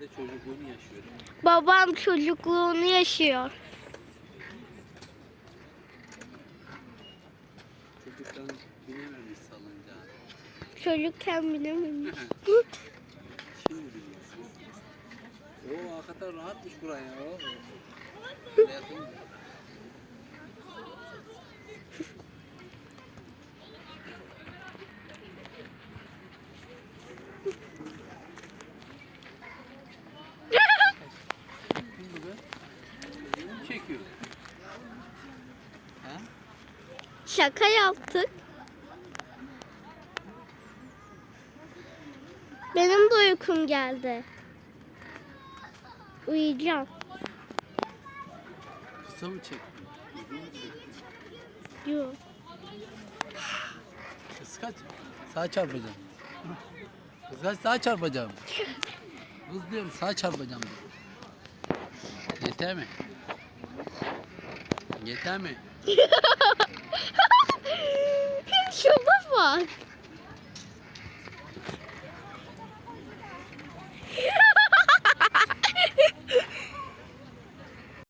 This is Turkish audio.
de çocukluğunu yaşıyor. Babam çocukluğunu yaşıyor. Çocuktan binememiş salıncağa. Çocukken bilememiş. Şimdi biliyorsun. Oo hakikaten rahatmış buraya. Oo. Şaka yaptık. Benim de uykum geldi. Uyuyacağım. Kısa mı çektin? Yok. Kız kaç? Sağa çarpacağım. Kız kaç sağa çarpacağım. Kız diyorum sağa çarpacağım. Yeter mi? Yeter mi? on.